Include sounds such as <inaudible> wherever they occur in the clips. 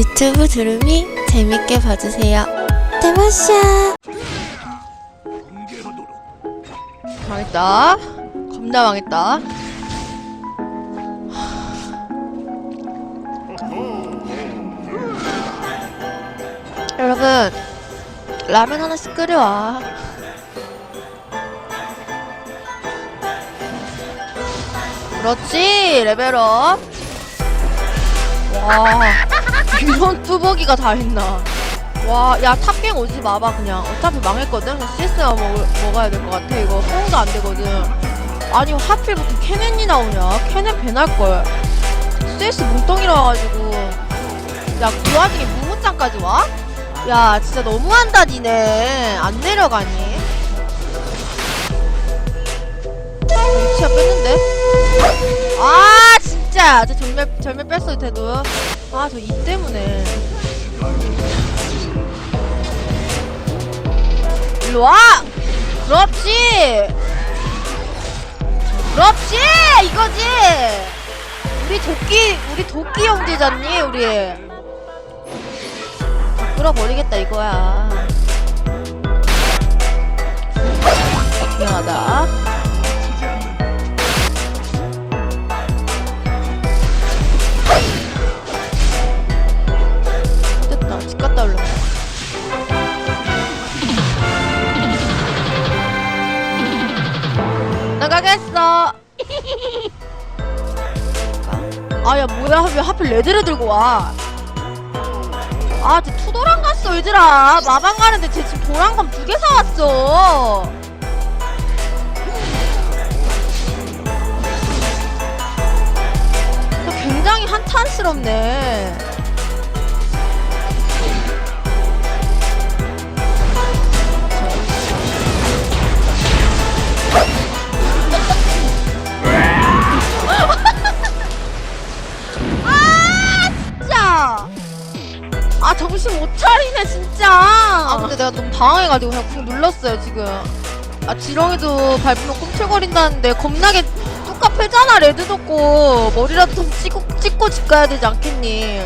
유튜브 두루미 재밌게 봐주세요. 대마샤! 망했다. 겁나 망했다. 여러분, 라면 하나씩 끓여와. 그렇지, 레벨업. 와, 이런 뚜벅이가 다 있나. 와, 야, 탑갱 오지 마봐, 그냥. 어차피 망했거든? 그래서 CS만 먹, 먹어야 될 것 같아. 이거 호응도 안 되거든. 아니, 하필 무슨 캐넨이 나오냐? 캐넨 배날걸. CS 뭉텅이라 와가지고. 야, 그 와중에 무무짱까지 와? 야, 진짜 너무한다, 니네. 안 내려가니? 위치가 뺐는데? 아, 진짜! 저 절멸, 절멸 뺐어도 돼도. 아, 저 이 때문에. 일로 와! 그렇지! 그렇지! 이거지! 우리 도끼, 우리 도끼 형제잖니, 우리. 다 끌어버리겠다, 이거야. 미안하다. <laughs> 아야 뭐야 왜 하필 레드를 들고 와? 아 쟤 투도랑 갔어 얘들아 마방 가는데 쟤 지금 도랑감 두 개 사왔어. 저 굉장히 한탄스럽네. 아 정신 못 차리네 진짜. 아 근데 내가 너무 당황해가지고 그냥 쿵 눌렀어요 지금. 아 지렁이도 밟으면 꿈틀거린다는데 겁나게 뚝갑 패잖아 레드 줬고 머리라도 좀 찍고 찍고 집 가야 되지 않겠니?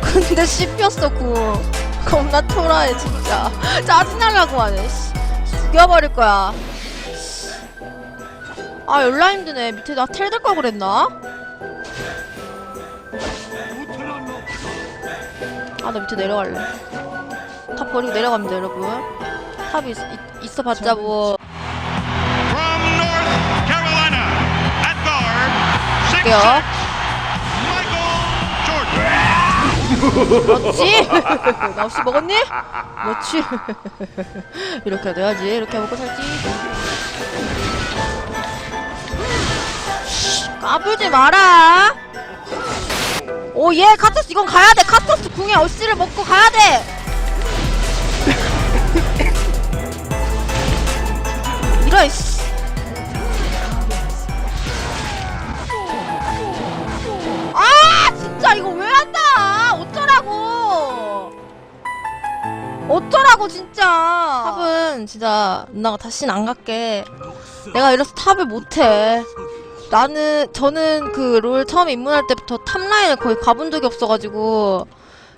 근데 씹혔어 구. 겁나 초라해 진짜. 짜증나려고 하네. 씨. 죽여버릴 거야. 아 열라 힘드네. 밑에 나 텔 될 걸 그랬나? 아 나 밑에 내려갈래. 탑 버리고 내려가면 돼 여러분. 탑이 있, 있, 있어봤자 뭐. Jordan. 그렇지? <laughs> 나 없이 먹었니? 그렇지? <laughs> 이렇게 돼야지. 이렇게 먹고 살지. 까불지 마라. 오예 카토스 이건 가야돼. 궁에 어시를 먹고 가야 돼! 이런 씨. 아 진짜 이거 왜 한다! 어쩌라고! 어쩌라고 진짜! 탑은 진짜 누나가 다시는 안 갈게. 내가 이래서 탑을 못해. 나는 저는 그 롤 처음 입문할 때부터 탑라인을 거의 가본 적이 없어가지고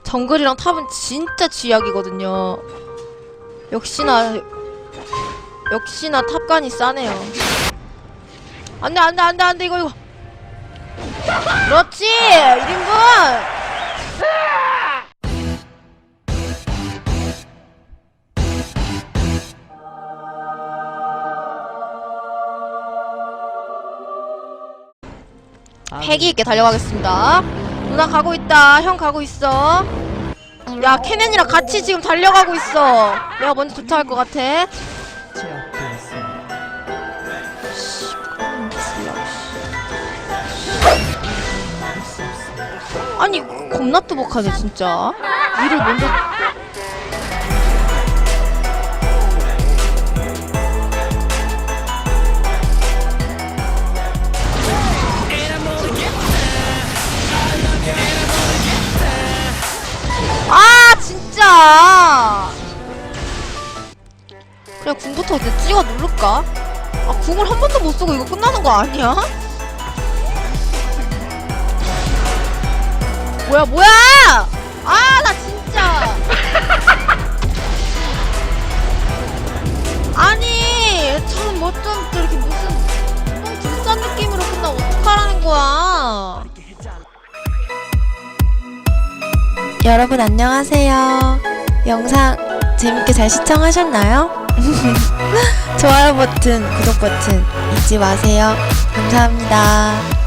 정글이랑 탑은 진짜 쥐약이거든요. 역시나 역시나 탑간이 싸네요. 안돼 안돼 안돼 안돼 이거 이거. 그렇지! 1인분! 패기 있게 달려가겠습니다 누나 가고 있다. 형 가고 있어. 야 캐넨이랑 같이 지금 달려가고 있어. 내가 먼저 도착할 것 같아. 아니 겁나 뚜벅하네 진짜. 일을 먼저 그래 궁부터 이제 찍어 누를까? 아 궁을 한 번도 못 쓰고 이거 끝나는 거 아니야? 뭐야 뭐야! 아 나 진짜 아니 저는 뭐좀 이렇게 무슨 좀 불쌍 느낌으로 끝나 어떡하라는 거야 여러분 안녕하세요. 영상 재밌게 잘 시청하셨나요? 좋아요 버튼, 구독 버튼 잊지 마세요. 감사합니다.